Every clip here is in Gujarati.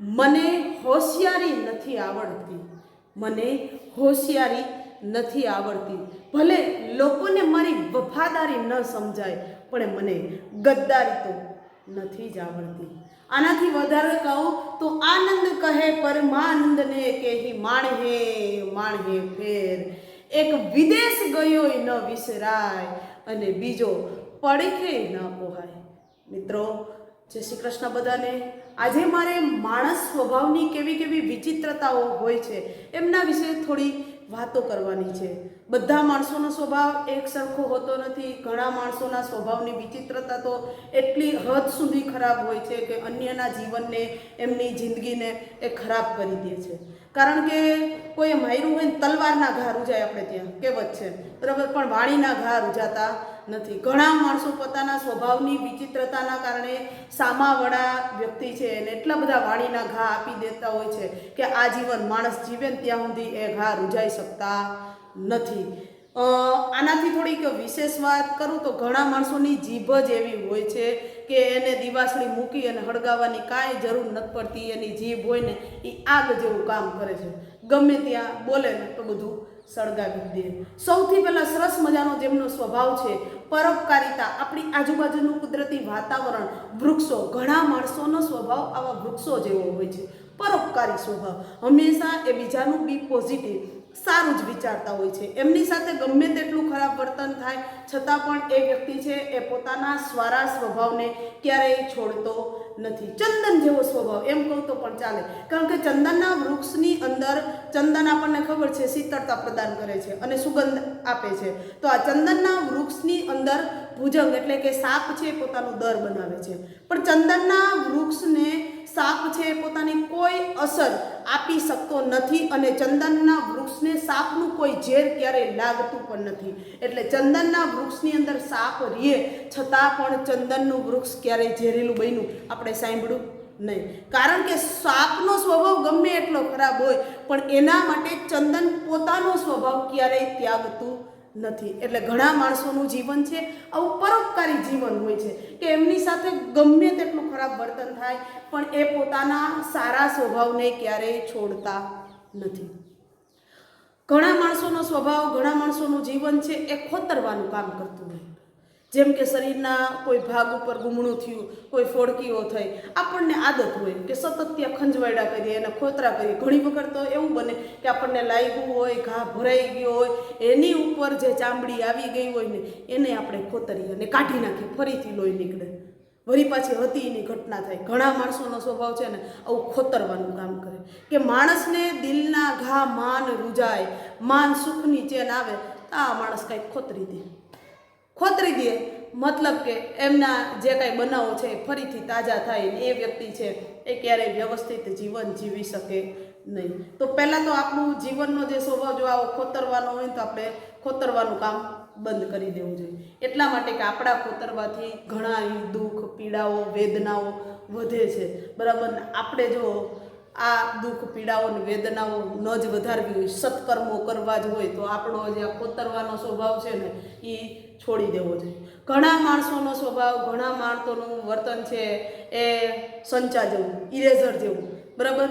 મને હોશિયારી નથી આવડતી. મને હોશિયારી નથી આવડતી. ભલે લોકોને મારી વફાદારી ન સમજાય, પણ મને ગદ્દારી તો નથી જ આવડતી. આનાથી વધારે કહું તો આનંદ કહે, પરમાનંદને કેહી માણ હે માણ હે ફેર. એક વિદેશ ગયોય ન વિસરાય અને બીજો પડખે ન પોહાય. મિત્રો, જય શ્રી કૃષ્ણ બધાને. આજે મારે માણસ સ્વભાવની કેવી કેવી વિચિત્રતાઓ હોય છે, એમના વિશે થોડી વાતો કરવાની છે. બધા માણસોનો સ્વભાવ એક સરખો હોતો નથી. ઘણા માણસોના સ્વભાવની વિચિત્રતા તો એટલી હદ સુધી ખરાબ હોય છે કે અન્યના જીવનને, એમની જિંદગીને એ ખરાબ કરી દે છે. કારણ કે કોઈ માયરું હોય ને તલવારના ઘા રૂજાય આપણે ત્યાં, કહેવત છે. બરાબર? પણ વાણીના ઘા રૂજાતા નથી. ઘણા માણસો પોતાના સ્વભાવની વિચિત્રતાના કારણે સામાવાળા વ્યક્તિ છે એને એટલા બધા વાણીના ઘા આપી દેતા હોય છે કે આ જીવન માણસ જીવે ત્યાં સુધી એ ઘા રૂજાઈ શકતા નથી. આનાથી થોડીક વિશેષ વાત કરું તો ઘણા માણસોની જીભ જ એવી હોય છે કે એને દિવાસળી મૂકી અને હળગાવવાની કાંઈ જરૂર નથી પડતી. એની જીભ હોય ને એ આગ જેવું કામ કરે છે. ગમે ત્યાં બોલે ને તો બધું સળગાવી દે. સૌથી પહેલાં સરસ મજાનો જેમનો સ્વભાવ છે, પરોપકારિતા, આપણી આજુબાજુનું કુદરતી વાતાવરણ, વૃક્ષો, ઘણા માણસોનો સ્વભાવ આવા વૃક્ષો જેવો હોય છે. પરોપકારી સ્વભાવ. હંમેશા એ બીજાનું બી પોઝિટિવ સારું જ વિચારતા હોય છે. એમની સાથે ગમે તેટલું ખરાબ વર્તન થાય, છતાં પણ એ વ્યક્તિ છે એ પોતાના સ્વારા સ્વભાવને ક્યારેય છોડતો નથી. ચંદન જેવો સ્વભાવ, એમ કહું તો પણ ચાલે. કારણ કે ચંદનના વૃક્ષની અંદર ચંદન આપણને ખબર છે શીતળતા પ્રદાન કરે છે અને સુગંધ આપે છે. તો આ ચંદનના વૃક્ષની અંદર ભુજંગ એટલે કે સાપ છે પોતાનું દર બનાવે છે. પણ ચંદનના વૃક્ષને સાપ છે, પોતાની કોઈ અસર આપી શકતો નથી અને ચંદનના વૃક્ષને સાપનું કોઈ ઝેર ક્યારેય લાગતું પણ નથી. એટલે ચંદનના વૃક્ષની અંદર સાપ રીએ, છતાં પણ ચંદનનું વૃક્ષ ક્યારેય ઝેરેલું બન્યું. આપણે સાંભળ્યું નહીં. કારણ કે સાપનો સ્વભાવ ગમે એટલો ખરાબ હોય, પણ એના માટે ચંદન પોતાનો સ્વભાવ ક્યારેય ત્યાગતું નથી. એટલે ઘણા માણસોનું જીવન છે, આવું પરોપકારી જીવન હોય છે, કે એમની સાથે ગમે તેટલું ખરાબ વર્તન થાય, પણ એ પોતાના સારા સ્વભાવને ક્યારેય છોડતા નથી. ઘણા માણસોનો સ્વભાવ, ઘણા માણસોનું જીવન છે, એ ખોતરવાનું કામ કરતું હોય. જેમ કે શરીરના કોઈ ભાગ ઉપર ગુમણું થયું, કોઈ ફોડકીઓ થઈ, આપણને આદત હોય કે સતત ત્યાં ખંજવાયડા કરીએ એને ખોતરા કરીએ. ઘણી વખત તો એવું બને કે આપણને લાગ્યું હોય, ઘા ભરાઈ ગયો હોય, એની ઉપર જે ચામડી આવી ગઈ હોય ને, એને આપણે ખોતરી અને કાઢી નાખીએ, ફરીથી લોહી નીકળે. વળી પાછી હતી એની ઘટના થાય. ઘણા માણસોનો સ્વભાવ છે ને, આવું ખોતરવાનું કામ કરે. કે માણસને દિલના ઘા માન રૂજાય, માન સુખની ચેન આવે, તો આ માણસ કાંઈક ખોતરી દે. ખોતરી દે. મતલબ કે એમના જે કાંઈ બનાવો છે ફરીથી તાજા થાય ને એ વ્યક્તિ છે એ ક્યારેય વ્યવસ્થિત જીવન જીવી શકે નહીં. તો પહેલાં તો આપણું જીવનનો જે સ્વભાવ જો આવો ખોતરવાનો હોય તો આપણે ખોતરવાનું કામ બંધ કરી દેવું જોઈએ. એટલા માટે કે આપણા ખોતરવાથી ઘણા દુઃખ, પીડાઓ, વેદનાઓ વધે છે. બરાબર? ને આપણે જો આ દુઃખ, પીડાઓ ને વેદનાઓ ન જ વધારવી હોય, સત્કર્મો કરવા જ હોય તો આપણો જે ખોતરવાનો સ્વભાવ છે ને એ છોડી દેવો જોઈએ. ઘણા માણસોનો સ્વભાવ ઘણા માણસોનું વર્તન છે એ સંચા જેવું ઇરેઝર જેવું બરાબર?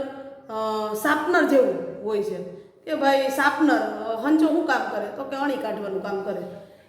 સાપનર જેવું હોય છે. કે ભાઈ શાર્પનર અ, હંચો શું કામ કરે? તો કે અણી કાઢવાનું કામ કરે.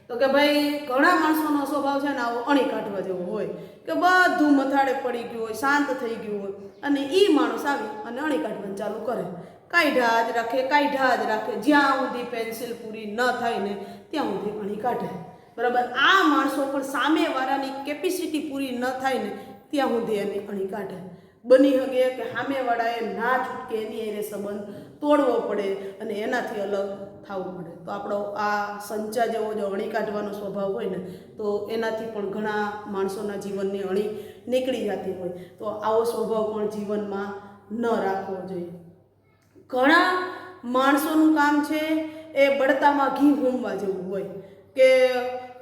તો કે ભાઈ ઘણા માણસોનો સ્વભાવ છે ને આવો અણી કાઢવા જેવો હોય. કે બધું મથાળે પડી ગયું હોય શાંત થઈ ગયું હોય. અને એ માણસ આવી અને અણી કાઢવાનું ચાલુ કરે. કાઢ્યા જ રાખે કાઢ્યા જ રાખે. જ્યાં સુધી પેન્સિલ પૂરી ન થાય ને ત્યાં સુધી અણી કાઢે. બરાબર? આ માણસો પણ સામેવાળાની કેપેસિટી પૂરી ન થાય ને ત્યાં સુધી એને અણી કાઢે. બની શકે કે સામેવાળાએ ના છૂટકે એની એને સંબંધ તોડવો પડે અને એનાથી અલગ થવું પડે. તો આપણો આ સંચા જેવો જો અણી કાઢવાનો સ્વભાવ હોય ને, તો એનાથી પણ ઘણા માણસોના જીવનની અણી નીકળી જતી હોય. તો આવો સ્વભાવ પણ જીવનમાં ન રાખવો જોઈએ. ઘણા માણસોનું કામ છે એ બળતામાં ઘી હોમવા જેવું હોય. કે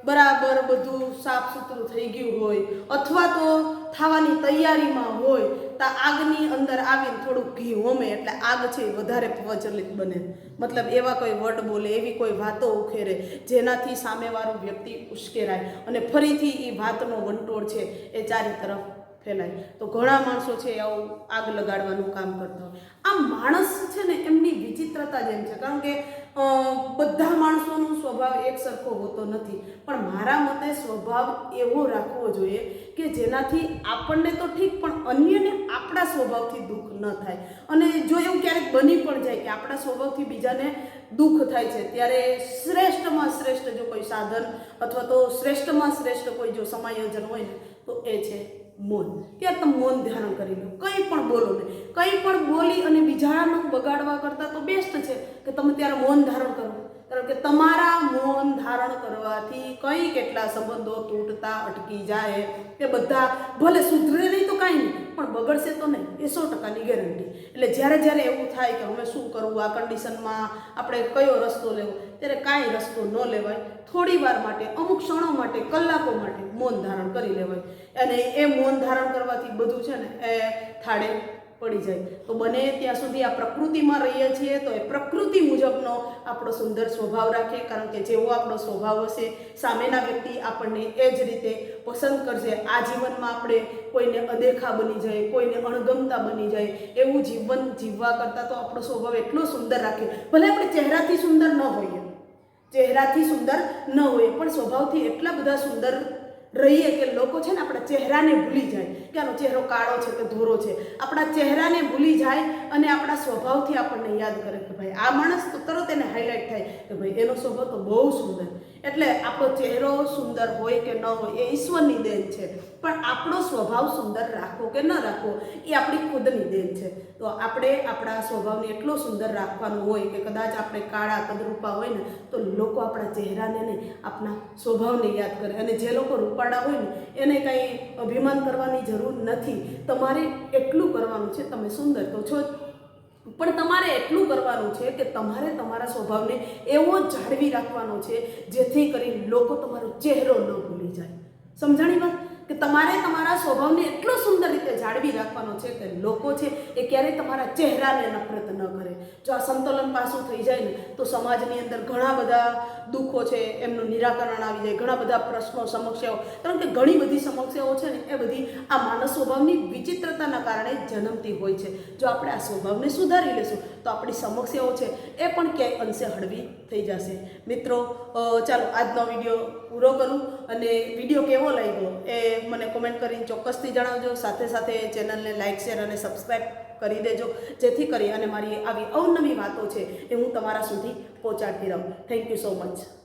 બરાબર બધું સાફ સુથરું થઈ ગયું હોય, અથવા તો થવાની તૈયારીમાં હોય, તો આગની અંદર આવીને થોડુંક ઘી હોમે, એટલે આગ છે વધારે પ્રચલિત બને. મતલબ એવા કોઈ વર્ડ બોલે, એવી કોઈ વાતો ઉખેરે, જેનાથી સામેવાળો વ્યક્તિ ઉશ્કેરાય, અને ફરીથી એ વાતનો વંટોળ છે એ ચારી તરફ ફેલાય. તો ઘણા માણસો છે આવું આગ લગાડવાનું કામ કરતા હોય. આ માણસ છે ને એમની વિચિત્રતા જેમ છે. કારણ કે બધા માણસોનો સ્વભાવ એક સરખો હોતો નથી. પણ મારા મતે સ્વભાવ એવો રાખવો જોઈએ કે જેનાથી આપણને તો ઠીક, પણ અન્યને આપણા સ્વભાવથી દુઃખ ન થાય. અને જો એવું ક્યારેક બની પણ જાય કે આપણા સ્વભાવથી બીજાને દુઃખ થાય છે, ત્યારે શ્રેષ્ઠમાં શ્રેષ્ઠ જો કોઈ સાધન અથવા તો શ્રેષ્ઠમાં શ્રેષ્ઠ કોઈ જો સમાયોજન હોય ને, તો એ છે. મૌન. ત્યાં તમે મૌન ધારણ કરી લો. કંઈ પણ બોલો ને કંઈ પણ બોલી અને બીજાનું બગાડવા કરતાં તો બેસ્ટ છે કે તમે ત્યારે મૌન ધારણ કરો. કારણ કે તમારા મૌન ધારણ કરવાથી કઈ કેટલા સંબંધો તૂટતા, અટકી જાય એ બધા ભલે સુધરે નહીં તો કાંઈ નહીં, પણ બગડશે તો નહીં. એ સો ટકાની ગેરંટી એટલે જ્યારે જ્યારે એવું થાય કે હવે શું કરવું? આ કન્ડિશનમાં આપણે કયો રસ્તો લેવો? ત્યારે કાંઈ રસ્તો ન લેવાય. થોડી વાર માટે, અમુક ક્ષણો માટે, કલાકો માટે મૌન ધારણ કરી લેવાય. અને એ મૌન ધારણ કરવાથી બધું છે ને, એ થાળે પડી જાય. તો બને ત્યાં સુધી આ પ્રકૃતિમાં રહીએ છીએ તો એ પ્રકૃતિ મુજબનો આપણો સુંદર સ્વભાવ રાખીએ. કારણ કે જેવો આપણો સ્વભાવ હશે, સામેના વ્યક્તિ આપણને એ જ રીતે પસંદ કરશે. આ જીવનમાં આપણે કોઈને અદેખા બની જાય, કોઈને અણગમતા બની જાય. એવું જીવન જીવવા કરતાં તો આપણો સ્વભાવ એટલો સુંદર રાખીએ ભલે આપણે ચહેરાથી સુંદર ન હોઈએ ચહેરાથી સુંદર ન હોઈએ પણ સ્વભાવથી એટલા બધા સુંદર રહીએ કે લોકો છે ને આપણા ચહેરાને ભૂલી જાય કે આનો ચહેરો કાળો છે કે ધોરો છે. આપણા ચહેરાને ભૂલી જાય અને આપણા સ્વભાવથી આપણને યાદ કરે કે ભાઈ આ માણસ તો તરત એને હાઇલાઇટ થાય કે ભાઈ એનો સ્વભાવ તો બહુ સુંદર. એટલે આપણો ચહેરો સુંદર હોય કે ન હોય એ ઈશ્વરની દેન છે. પણ આપણો સ્વભાવ સુંદર રાખવો કે ન રાખવો એ આપણી ખુદની દેન છે. તો આપણે આપણા સ્વભાવને એટલો સુંદર રાખવાનું હોય કે કદાચ આપણે કાળા કદરૂપા હોય ને, તો લોકો આપણા ચહેરાને નહીં આપણા સ્વભાવને યાદ કરે. અને જે લોકો રૂપાળા હોય ને, એને કાંઈ અભિમાન કરવાની જરૂર નથી. તમારે એટલું કરવાનું છે, તમે સુંદર તો છો જ. પણ તમારે એટલું કરવાનું છે કે તમારે તમારા સ્વભાવને એવો જાળવી રાખવાનો છે જેથી કરી લોકો તમારો ચહેરો ન ભૂલી જાય. સમજાણી વાત? કે તમારે તમારા સ્વભાવને એટલો સુંદર રીતે જાળવી રાખવાનો છે કે લોકો છે એ ક્યારેય તમારા ચહેરાને નફરત ન કરે. જો આ સંતુલન પાસું થઈ જાય ને, તો સમાજની અંદર ઘણા બધા દુઃખો છે, એમનું નિરાકરણ આવી જાય, ઘણા બધા પ્રશ્નો, સમસ્યાઓ. કારણ કે ઘણી બધી સમસ્યાઓ છે ને, એ બધી આ માનવ સ્વભાવની વિચિત્રતાના કારણે જન્મતી હોય છે. જો આપણે આ સ્વભાવને સુધારી લેશું, તો આપણી સમસ્યાઓ છે એ પણ ક્યાંય અંશે હળવી થઈ જશે. મિત્રો ચાલો આજનો વીડિયો પૂરો કરું અને વીડિયો કેવો લાગ્યો એ મને કોમેન્ટ કરીને ચોક્કસથી જણાવજો. સાથે સાથે ચેનલને લાઇક શેર અને સબસ્ક્રાઈબ કરી દેજો. જેથી કરી અને મારી આવી અવનવી વાતો છે એ હું તમારા સુધી પહોંચાડતી રહું. Thank you so much